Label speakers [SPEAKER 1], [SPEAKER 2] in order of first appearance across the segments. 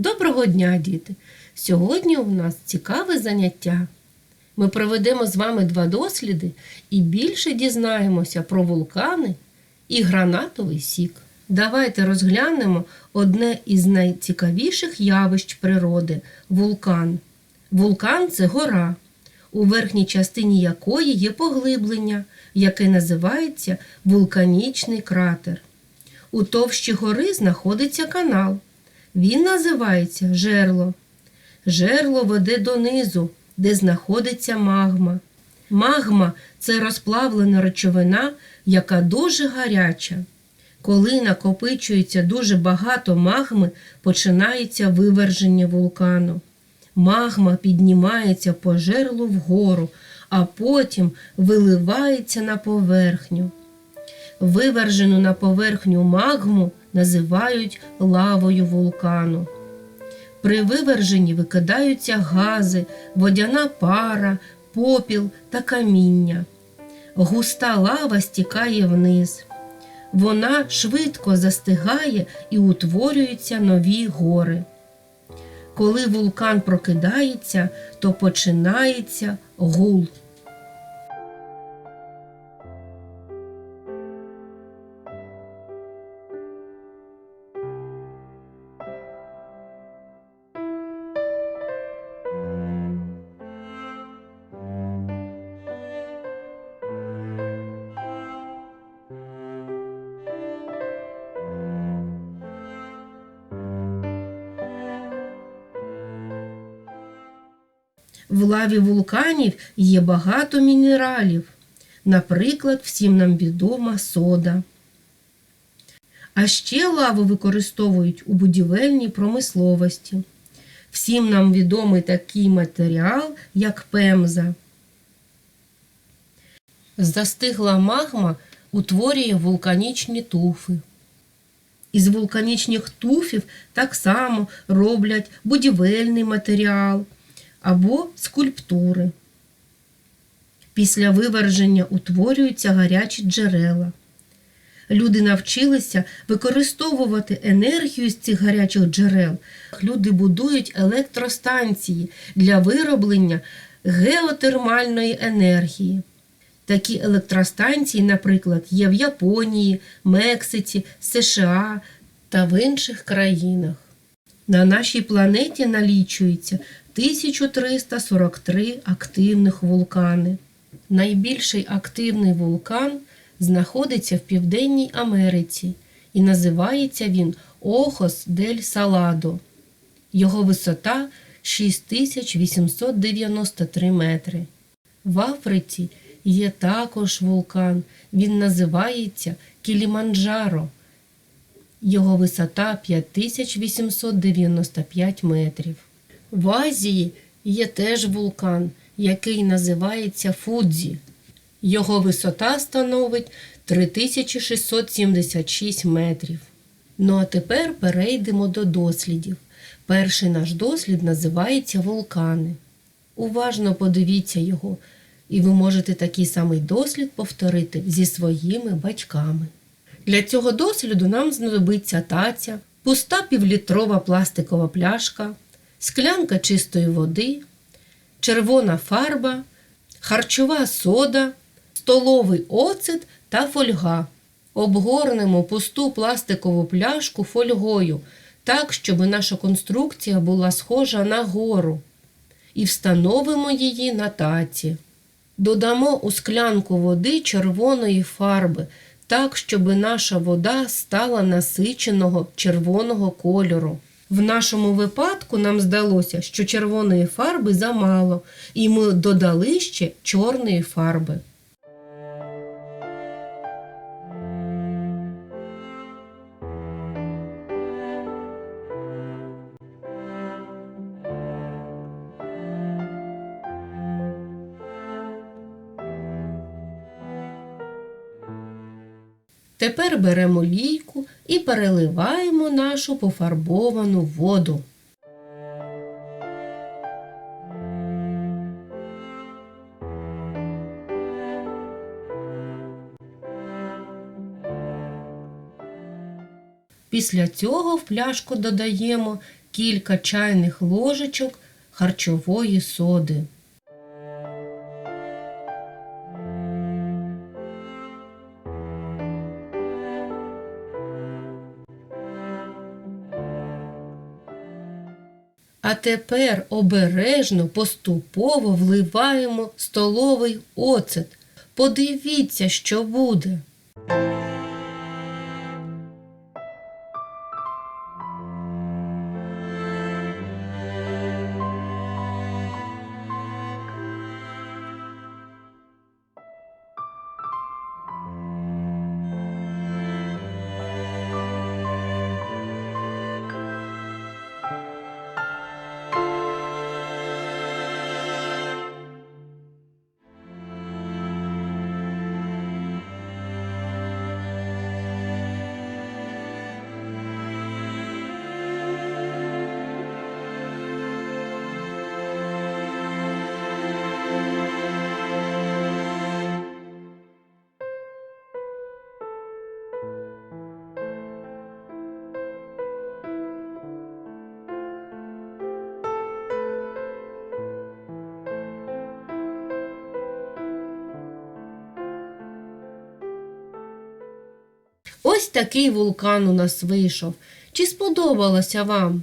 [SPEAKER 1] Доброго дня, діти! Сьогодні у нас цікаве заняття. Ми проведемо з вами два досліди і більше дізнаємося про вулкани і гранатовий сік. Давайте розглянемо одне із найцікавіших явищ природи вулкан. Вулкан це гора, у верхній частині якої є поглиблення, яке називається вулканічний кратер. У товщі гори знаходиться канал. Він називається жерло. Жерло веде донизу, де знаходиться магма. Магма це розплавлена речовина, яка дуже гаряча. Коли накопичується дуже багато магми, починається виверження вулкану. Магма піднімається по жерлу вгору, а потім виливається на поверхню. Вивержену на поверхню магму називають лавою вулкану. При виверженні викидаються гази, водяна пара, попіл та каміння. Густа лава стікає вниз. Вона швидко застигає і утворюються нові гори. Коли вулкан прокидається, то починається гул. В лаві вулканів є багато мінералів, наприклад, всім нам відома сода. А ще лаву використовують у будівельній промисловості. Всім нам відомий такий матеріал, як пемза. Застигла магма утворює вулканічні туфи. Із вулканічних туфів так само роблять будівельний матеріал або скульптури. Після виверження утворюються гарячі джерела. Люди навчилися використовувати енергію з цих гарячих джерел. Люди будують електростанції для вироблення геотермальної енергії. Такі електростанції, наприклад, є в Японії, Мексиці, США та в інших країнах. На нашій планеті налічується 1343 активних вулкани. Найбільший активний вулкан знаходиться в Південній Америці і називається він Охос дель Саладо. Його висота 6893 метри. В Африці є також вулкан. Він називається Кіліманджаро. Його висота 5895 метрів. В Азії є теж вулкан, який називається Фудзі. Його висота становить 3676 метрів. Ну а тепер перейдемо до дослідів. Перший наш дослід називається вулкани. Уважно подивіться його, і ви можете такий самий дослід повторити зі своїми батьками. Для цього досліду нам знадобиться таця, пуста півлітрова пластикова пляшка, склянка чистої води, червона фарба, харчова сода, столовий оцет та фольга. Обгорнемо пусту пластикову пляшку фольгою, так, щоб наша конструкція була схожа на гору. І встановимо її на таці. Додамо у склянку води червоної фарби, так, щоб наша вода стала насиченого червоного кольору. В нашому випадку нам здалося, що червоної фарби замало, і ми додали ще чорної фарби. Тепер беремо лійку і переливаємо нашу пофарбовану воду. Після цього в пляшку додаємо кілька чайних ложечок харчової соди. А тепер обережно поступово вливаємо столовий оцет. Подивіться, що буде. Такий вулкан у нас вийшов. Чи сподобалося вам?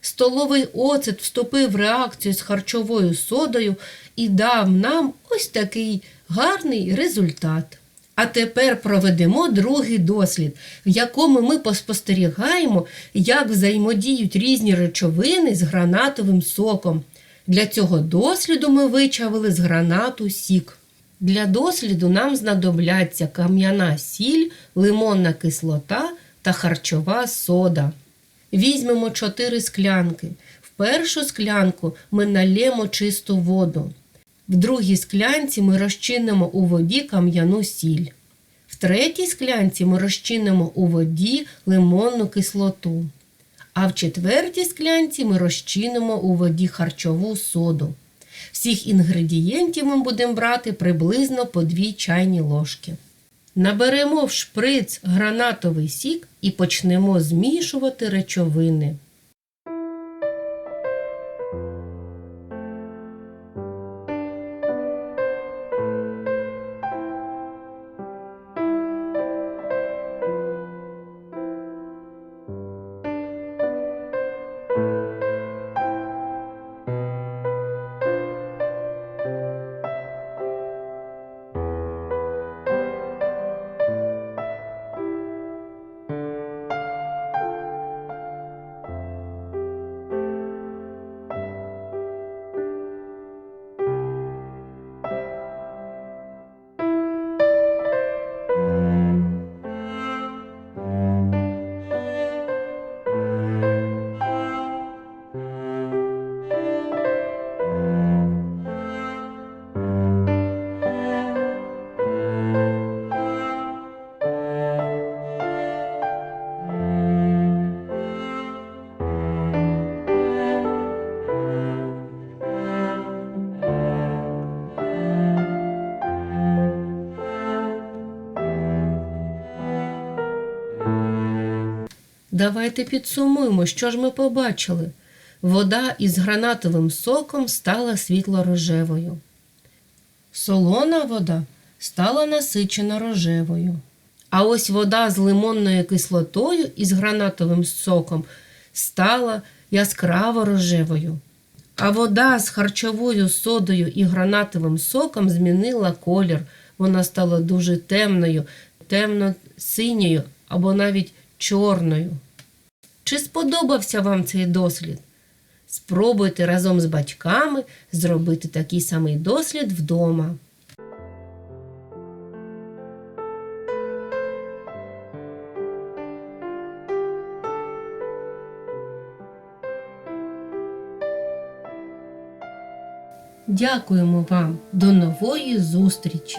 [SPEAKER 1] Столовий оцет вступив в реакцію з харчовою содою і дав нам ось такий гарний результат. А тепер проведемо другий дослід, в якому ми поспостерігаємо, як взаємодіють різні речовини з гранатовим соком. Для цього досліду ми вичавили з гранату сік. Для досліду нам знадобляться кам'яна сіль, лимонна кислота та харчова сода. Візьмемо 4 склянки. В першу склянку ми налємо чисту воду. В другій склянці ми розчинимо у воді кам'яну сіль. В третій склянці ми розчинимо у воді лимонну кислоту. А в четвертій склянці ми розчинимо у воді харчову соду. Всіх інгредієнтів ми будемо брати приблизно по 2 чайні ложки. Наберемо в шприц гранатовий сік і почнемо змішувати речовини. Давайте підсумуємо, що ж ми побачили. Вода із гранатовим соком стала світло-рожевою. Солона вода стала насичено рожевою. А ось вода з лимонною кислотою і з гранатовим соком стала яскраво рожевою. А вода з харчовою содою і гранатовим соком змінила колір. Вона стала дуже темною, темно-синьою або навіть чорною. Чи сподобався вам цей дослід? Спробуйте разом з батьками зробити такий самий дослід вдома. Дякуємо вам. До нової зустрічі!